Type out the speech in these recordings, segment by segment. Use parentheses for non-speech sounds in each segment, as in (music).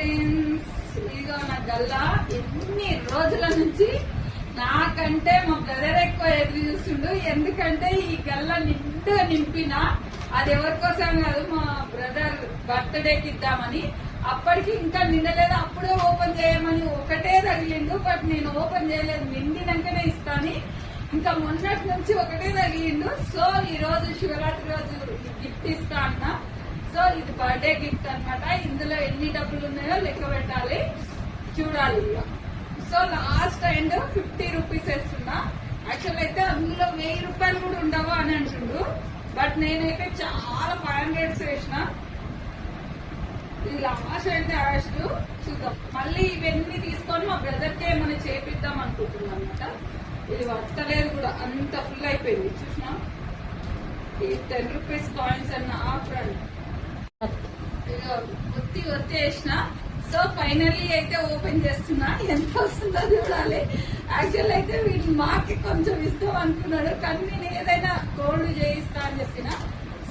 Friends ఇదిగో నా గల్లా ఎన్ని రోజుల నుంచి నాకంటే మా బ్రదర్ ఎక్కువ ఎదురు చూస్తుండు. ఎందుకంటే ఈ గల్ల నిండుగా నింపిన అది ఎవరి కోసం కాదు మా బ్రదర్ బర్త్డేకి ఇద్దామని. అప్పటికి ఇంకా నిండలేదు అప్పుడే ఓపెన్ చేయమని ఒకటే తగిలిండు బట్ నేను ఓపెన్ చేయలేదు నిండినాకనే ఇస్తాను ఇంకా మొన్నటి నుంచి ఒకటే తగిలిండు. సో ఈ రోజు శివరాత్రి రోజు గిఫ్ట్ ఇస్తా అన్నా. సో ఇది బర్త్డే గిఫ్ట్ అన్నమాట. ఇందులో ఎన్ని డబ్బులు ఉన్నాయో లెక్క పెట్టాలి. చూడాలి so last and fifty rupees వేస్తున్నా. యాక్చువల్ అయితే అందులో వెయ్యి రూపాయలు కూడా ఉండవు అని అంటుండు. బట్ నేనైతే చాలా ఫైవ్ హండ్రెడ్స్ వేసిన. ఇది లాస్ట్ అయితే లాస్ట్ చూద్దాం. మళ్ళీ ఇవన్నీ తీసుకొని మా బ్రదర్కి ఏమైనా చేపిద్దాం అనుకుంటున్నాం అనమాట ఇది వస్తలేదు కూడా. అంత ఫుల్ అయిపోయింది. చూసినా? ఈ టెన్ రూపీస్ కాయిన్స్ అన్న ఆఫర్ అండి ఒత్తి ఒత్తి వేసిన సో ఫైనల్లీ అయితే ఓపెన్ చేస్తున్నా. ఎంత వస్తుందో చూడాలి. యాక్చువల్ అయితే వీళ్ళు మాకి కొంచెం ఇస్తాం అనుకున్నాడు. కానీ నేను ఏదైనా గోల్డ్ చేయిస్తా అని చెప్పిన.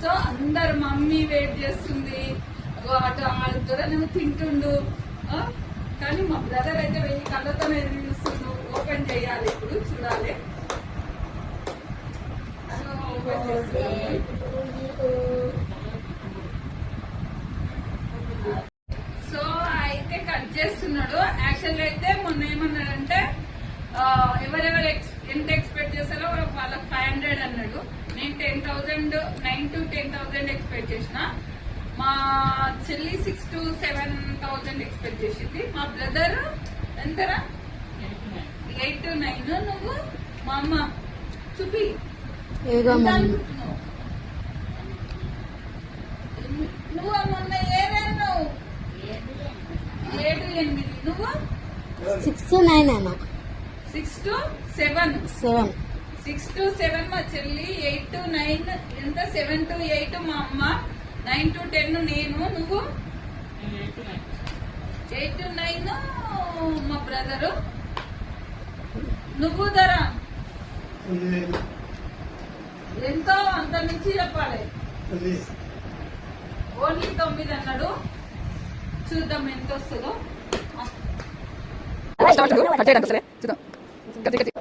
సో అందరు మమ్మీ వెయిట్ చేస్తుంది. అగో అటు వాళ్ళ తింటుండు. కానీ మా బ్రదర్ అయితే వెయ్యి కళ్ళతో నేను చూస్తుండు ఓపెన్ చేయాలి ఇప్పుడు చూడాలి. ఓపెన్ చేస్తున్నాను చేస్తున్నాడు. సో అయితే కట్ చేస్తున్నాడు. యాక్చువల్ అయితే మొన్న ఏమన్నాడంటే ఎవరెవరు ఎంత ఎక్స్పెక్ట్ చేస్తారో వాళ్ళకి ఫైవ్ హండ్రెడ్ అన్నాడు. నేను ten thousand nine to ten thousand expect చేసిన. మా చెల్లి six to seven thousand expect చేసింది. మా బ్రదర్ ఎంతరా? Eight to nine. నువ్వు? మా అమ్మ? చూపి? నువ్వు ఏదన్నావు ఏడు ఎనిమిది. నువ్వు? సిక్స్ నైన్ అన్న. Six to seven seven six to seven మా చెల్లి ఎయిట్ టు నైన్ ఎంత? సెవెన్ టు ఎయిట్ మా అమ్మ. నైన్ టు టెన్ నేను. నువ్వు? ఎయిట్ టు నైన్ మా బ్రదరు నువ్వు ధర? ఎంతో? అంత నుంచి చెప్పాలి. ఓన్లీ తొమ్మిది అన్నాడు. చూద్దాం ఎంత వస్తుందో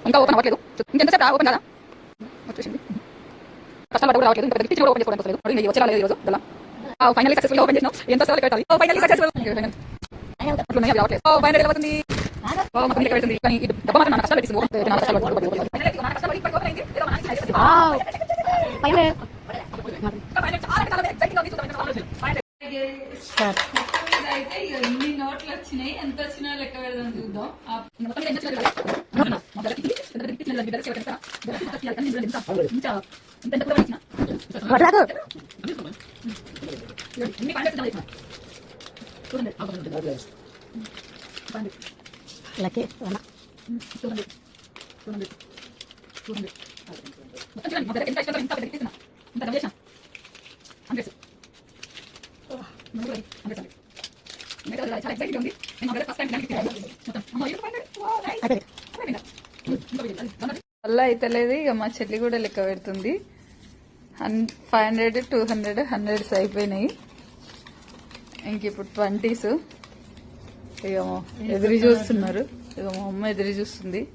ఇంకా ఓపెన్ అవ్వట్లేదు. ఇంకెంతసేపు రా ఓపెన్ కదా. వచ్చేసింది. కష్టాలు పడి కూడా రావట్లేదు ఇంకా పిచ్చి కూడా ఓపెన్ చేసుకోవడానికి వస్తలేదు. అడిగి వచ్చే రాలేదు ఈరోజు. ఇలా ఫైనల్లీ సక్సెస్ఫుల్ ఓపెన్ చేసినాం ఎంత వస్తుందో పెట్టాలి? ఫైనల్లీ సక్సెస్ఫుల్ అట్లున్నాయి అవి రావట్లేదు. ఓ ఫైనల్ అవుతుంది. ఓ మా లెక్క పెడుతుంది కానీ ఇది డబ్బా మాత్రం నా కష్టాలు పెట్టింది నా కష్టాలు పడుతుంది నా కష్టాలు పడి ఇప్పటికి ఓపెన్ అయింది. ఏదో మనకి తెలియదు. ఫైవ్ ఇంకా final చాలా చాలా exciting గా ఉంది. చూద్దాం, ఎంత final. స్టార్ట్ అయితే ఎన్ని నోట్లు వచ్చినాయి ఎంత వచ్చినా లెక్క పెడదాం చూద్దాం ఇచ్చినా? చూడండి. చూడండి. చూడండి. మొత్తం చూడండి. మా దగ్గర ఎంత ఇష్టం ఇంత పెద్దగా తీస్తున్నా. ఇంత డబ్బు చేసినా. హండ్రెడ్స్. ముందు కూడా హండ్రెడ్స్ అండి. ఇంకా చాలా ఉంది. నేను ఫస్ట్ టైం. మొత్తం. అమ్మో, నైస్. అయిపోయింది అయిపోయిందా? ఇంకా మా చెల్లి కూడా లెక్క పెడుతుంది. Five hundred two hundred hundreds అయిపోయినాయి. ఇంక ఇప్పుడు ట్వంటీస్ ఇక ఎదురు చూస్తున్నారు. ఇక మా అమ్మ ఎదురు చూస్తుంది.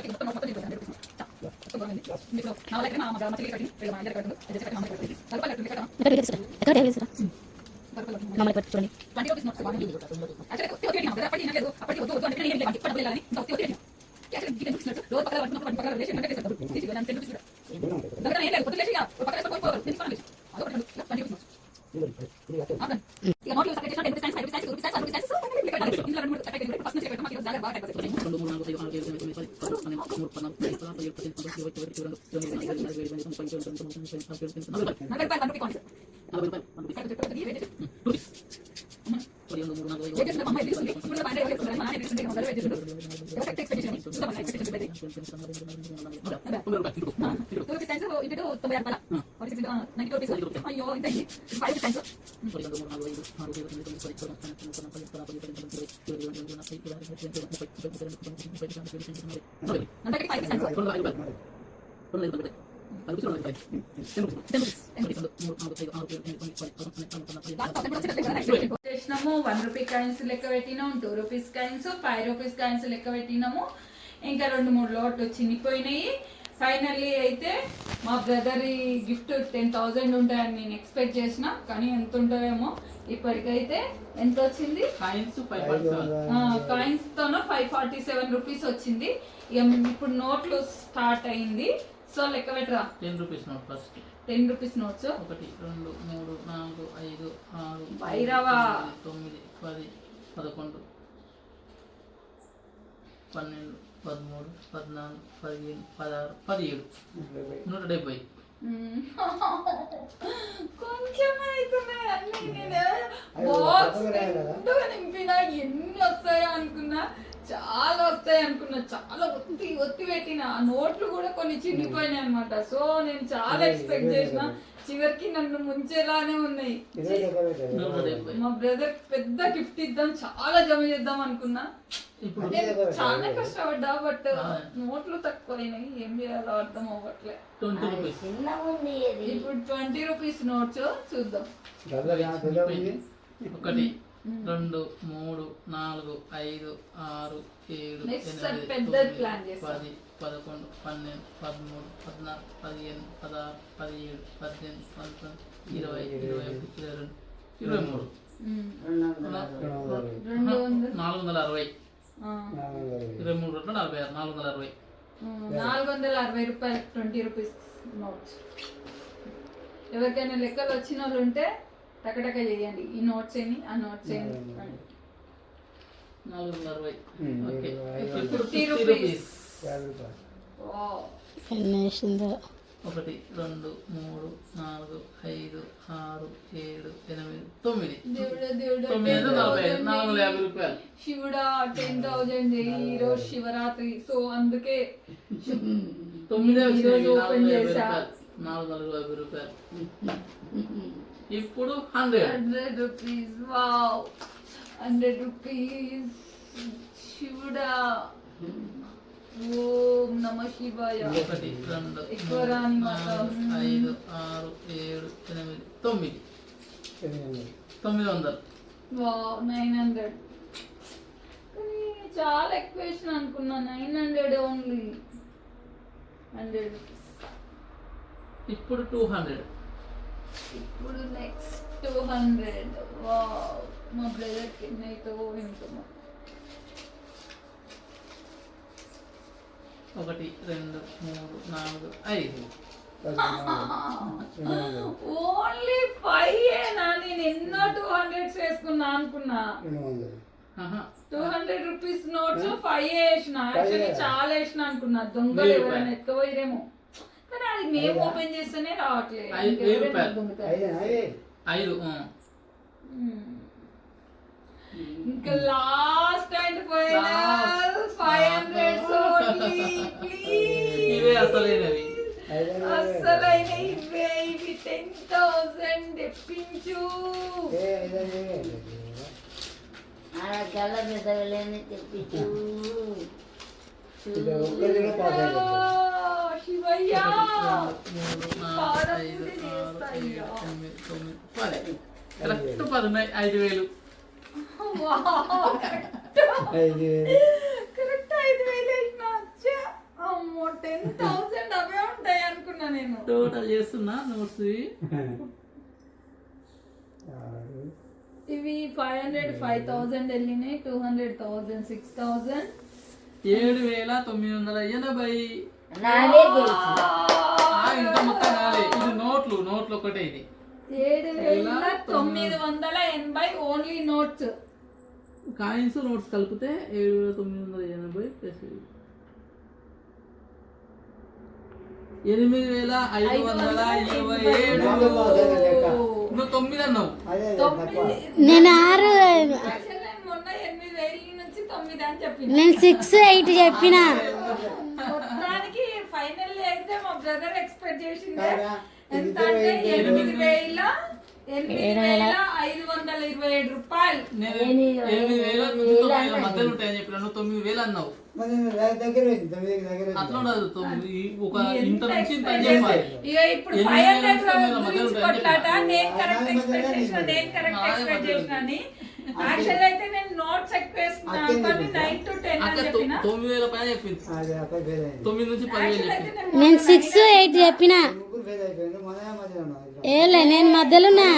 మొత్తం మమ్మల్ని పెట్టి చూడండి. పక్కన పట్టుకున్నప్పుడు పక్కన వేసి అంటే చేస్తాడు తీసి నేను టెన్ రూపీస్ కూడా దగ్గర ఏం లేదు కొత్త లేచి ఇక పక్కన వేసుకొని పోతారు తీసుకోండి అదొకటి ట్వంటీ రూపీస్ నోట్స్ ఇక నోట్లు సెపరేట్ చేసిన ten rupees five rupees rupees five rupees ఇందులో రెండు మూడు సెపరేట్ చేసి ఫస్ట్ నుంచి పెట్టడం మాకు జాగ్రత్త బాగా టైప్ నలభై రూపాయలు వన్ రూపీ కాయిన్స్ వెయిట్ చేసిన అమ్మాయి తీసుకుంది ఇప్పుడు మా ఆయన వెయిట్ మా ఆయన తీసుకుంది మా వెయిట్ చేస్తుంది ఎవరికి ఎక్స్పెక్టేషన్ చూద్దాం మన ఎక్స్పెక్టేషన్ పెద్దది టూ రూపీస్ టైమ్స్ ఇంటూ తొంభై ఆరు రూపాయల ఫార్టీ సిక్స్ నైన్టీ రూపీస్ అయ్యో ఇంత ఫైవ్ రూపీస్ టైమ్స్ నలభై ఫైవ్ రూపీస్ టైమ్స్ పది రూపాయలు తొమ్మిది, చేసినాము వన్ రూపీ కాయిన్స్ లెక్క పెట్టినాం two rupees coins five rupees coins లెక్క పెట్టినాము. ఇంకా రెండు మూడు లోట్లు చినిపోయినాయి ఫైనల్లీ అయితే మా బ్రదర్ గిఫ్ట్ టెన్ థౌజండ్ ఉంటాయని నేను ఎక్స్పెక్ట్ చేసిన కానీ ఎంత ఉంటుందేమో ఇప్పటికైతే ఎంత వచ్చింది? కాయిన్స్ తోన ఫైవ్ ఫార్టీ సెవెన్ రూపీస్ వచ్చింది. ఇక ఇప్పుడు నోట్లు స్టార్ట్ అయింది. సో లెక్క పెట్టరా? Ten rupees note first ten rupees notes? ఒకటి రెండు మూడు నాలుగు ఐదు ఆరు భైరవా. తొమ్మిది పది పదకొండు పన్నెండు పదమూడు పద్నాలుగు పదిహేను పదహారు పదిహేడు. నూట డెబ్బై. (laughs) కొంచెం అవుతున్నాయి అన్ని నేను బాక్స్ నిండుగా నింపినా ఎన్ని వస్తాయో అనుకున్నా. చాలా వస్తాయి అనుకున్నా. చాలా ఒత్తి ఒత్తి పెట్టిన. ఆ నోట్లు కూడా కొన్ని చిన్నిపోయినాయి అనమాట సో నేను చాలా ఎక్స్పెక్ట్ చేసిన. చివరికి నన్ను ముంచేలానే ఉన్నాయి. మా బ్రదర్ పెద్ద గిఫ్ట్ ఇద్దాం చాలా జమ చేద్దాం అనుకున్నా. చాలా కష్టపడ్డా బట్. నోట్లు తక్కువైనాయి. ఏం చేయాలో అర్థం అవ్వట్లే. Twenty rupees. ఇప్పుడు ట్వంటీ రూపీస్ నోట్స్ చూద్దాం. ఒకటి. రెండు మూడు నాలుగు ఐదు ఆరు ఏడు ఎనిమిది. పది పదకొండు పన్నెండు పదమూడు పద్నాలుగు పదిహేను పదహారు పదిహేడు పద్దెనిమిది పంతొమ్మిది ఇరవై ఇరవై ఒకటి ఇరవై రెండు ఇరవై మూడు. నాలుగు రెండు వందలు అరవై. ఇరవై మూడు రెండు నలభై ఆరు నాలుగు వందల అరవై. నాలుగు వందల అరవై రూపాయలు ట్వంటీ రూపీస్ నోట్స్ ఎవరికైనా లెక్కలు వచ్చిన వాళ్ళు ఉంటే టకటక చేయండి. ఈ నోట్స్ ఏంటి ఆ నోట్స్ అని. నాలుగు వందల అరవై. Okay. Fifty rupees. Rupees. Wow. ఎన్ని వేసిందో ఒకటి రెండు మూడు నాలుగు ఐదు ఆరు ఏడు ఎనిమిది తొమ్మిది. దేవుడా దేవుడా తొమ్మిది నలభై ఐదు. 10,000 నాలుగు వందల యాభై రూపాయలు. శివుడా టెన్ థౌజండ్ ఈ రోజు శివరాత్రి. సో అందుకే తొమ్మిది ఓపెన్. రూపాయలు. నాలుగు వందల యాభై రూపాయలు. ఇప్పుడు hundred. Hundred rupees wow. Hundred rupees. శివుడా. ఓం నమ శివాయ. ఒకటి రెండు ఎక్కువ రాని ఐదు ఆరు ఏడు ఎనిమిది తొమ్మిది. తొమ్మిది వందలు. Wow nine hundred. చాలా ఎక్కువ వేసిన అనుకున్నా. Nine hundred only. హండ్రెడ్ ఇప్పుడు టూ హండ్రెడ్. ఇప్పుడు నెక్స్ట్ టూ హండ్రెడ్ వావ్ మా బ్రదర్కి అవుతావో వింటున్నా ఒకటి రెండు మూడు నాలుగు ఐదు. ఓన్లీ ఫైవ్ ఏనా నేను ఎన్నో టూ హండ్రెడ్స్ వేసుకున్నా అనుకున్నా. Two hundred rupees notes five వేసిన. యాక్చువల్లీ చాలా వేసిన అనుకున్నా. దొంగలు ఎవరైనా రూపాయలు. కానీ అది మేము ఓపెన్ చేస్తేనే రావట్లేదు. ఐదు- వెయ్యి రూపాయలు. ఐదు ఆ. మ్మ్. ఇంకా last and final Last. Five hundred ఇవే అసలైనవి అసలైన ఇవే ఇవి టెన్ థౌసండ్ తెప్పించు. గల్ల పెద్దగలేని తెప్పించు. ఆ, శివయ్య కరెక్ట్ పది ఉన్నాయి ఐదు వేలు కరెక్ట్ ఐదు వేలు. అమ్మో టెన్ థౌసండ్ అవే ఉంటాయి అనుకున్నా నేను టోటల్ చేస్తున్నా నోట్స్ ఇవి ఫైవ్ హండ్రెడ్ ఫైవ్ థౌసండ్ వెళ్ళినాయి two hundred thousand six thousand ఏడు వేల తొమ్మిది వందల ఎనభై నాదే తెలుసు ఆ, ఇంకా మొత్తం కాలే ఇది నోట్లు నోట్లు ఒకటే ఇది. ఏడు వేల తొమ్మిది వందల ఎనభై ఓన్లీ నోట్స్. కాయిన్స్ నోట్స్ కలిపితే ఏడు వేల తొమ్మిది వందల ఎనభై ప్లస్ ఎనిమిది వేల ఐదు వందల ఇరవై ఏడు. నువ్వు తొమ్మిది అన్నావు. నేను ఆరు నేను మొన్న ఎనిమిది వేల నుంచి తొమ్మిది అని చెప్పింది నేను సిక్స్ ఎయిట్ చెప్పిన. ఫైనల్ అయితే మా బ్రదర్ ఎక్స్పెక్ట్ చేసింది ఎంత అంటే ఎనిమిది వేల ఎనిమిది వేల ఐదు వందల ఇరవై ఏడు రూపాయలు. ఎనిమిది వేల మధ్యలో ఉంటాయని చెప్పిన నువ్వు తొమ్మిది వేలు అన్నావు. అట్లా ఉండదు తొమ్మిది ఒక ఎంత ఇంత నుంచి ఇంత అని expect చెప్పాలి ఇక ఇప్పుడు ఎనిమిది ఫైవ్ హండ్రెడ్ నిమిషాల మీద గురించి మధ్యలో కొట్లాట రెండు నేను కరెక్ట్ నాలుగు ఎక్స్పెక్ట్ మధ్యలో చేసిన నేను కరెక్ట్ నాలుగు ఎక్స్పెక్ట్ మధ్యలో చేసిన అని యాక్చువల్ అయితే నేను నోట్స్ ఎక్కువ వేసుకున్నాను అక్కడే అనుకోని చెప్పిందా? నైన్ టు టెన్ అని చెప్పిన. తొమ్మిది వేల పైన చెప్పింది. తొమ్మిది నుంచి పదివేలు నేను సిక్స్ ఎయిట్ చెప్పిన. ఏలే నేను మధ్యలో ఉన్నా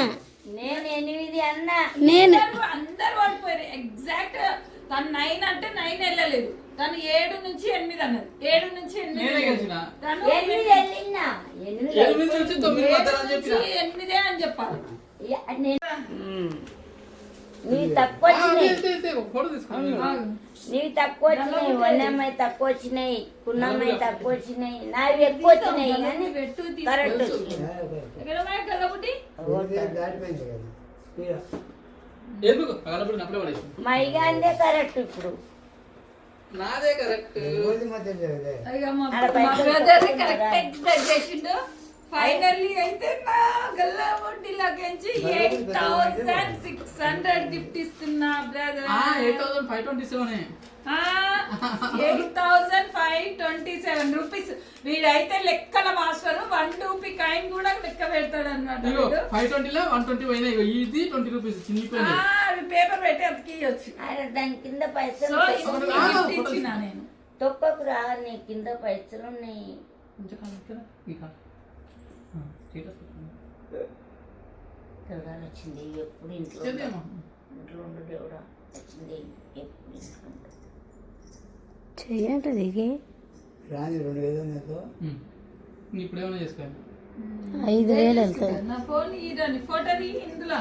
నేను ఎనిమిది అన్నా. నేను అందరూ పడిపోయారు ఎగ్జాక్ట్ తను నైన్ అంటే నైన్ వెళ్ళలేదు. తను ఏడు నుంచి ఎనిమిది అన్నది. ఏడు నుంచి ఎనిమిది ఎనిమిది అని చెప్పాలి. నీవి తక్కువ వచ్చినాయి నీవి తక్కువ వచ్చినాయి వన్నమ్మాయి తక్కువ వచ్చినాయి కున్నమ్మాయి తక్కువ వచ్చినాయి నావి ఎక్కువ వచ్చినాయి కానీ. కరెక్ట్ వచ్చినాయి ఎక్కడ ఉన్నాయి గల్లబుడ్డి? దాటిపోయింది కదా. ఈడ. ఎందుకు? అగలబడి అప్పుడే పడేసి మా ఇగాందే కరెక్ట్ ఇప్పుడు. నాదే కరెక్ట్. ఊరి ఫైనల్లీ అయితే నా గల్లబుడ్డి లగించి eight thousand six hundred gift ఇస్తున్నా brother eight thousand five twenty seven eight thousand five twenty seven rupees వీడైతే లెక్కల మాస్టర్ వన్ రూపీ కాయిన్ కూడా లెక్క పెడతాడు అనమాట ఫైవ్ ట్వంటీలో వన్ ట్వంటీ పోయినాయి ఇగో ఇది ట్వంటీ రూపీస్ చినిగిపోయినాయి పేపర్ పెట్టి అతికియొచ్చు అరే దాని కింద పైసలు ఇచ్చిన నేను. తొక్కకు రా నీ కింద పైసలు ఉన్నాయి. జ్వరాలు వచ్చింది ఎప్పుడు ఇంట్లో? ఇంట్లో ఉండు దేవుడా వచ్చింది ఎప్పుడు ఇంట్లో ఇది. రాని రెండు వేలు ఉమ్. ఇప్పుడు ఏమైనా చేసుకోండి ఐదు వేలు వెళ్తుంది నా ఫోన్ ఫోటో ఇందులో.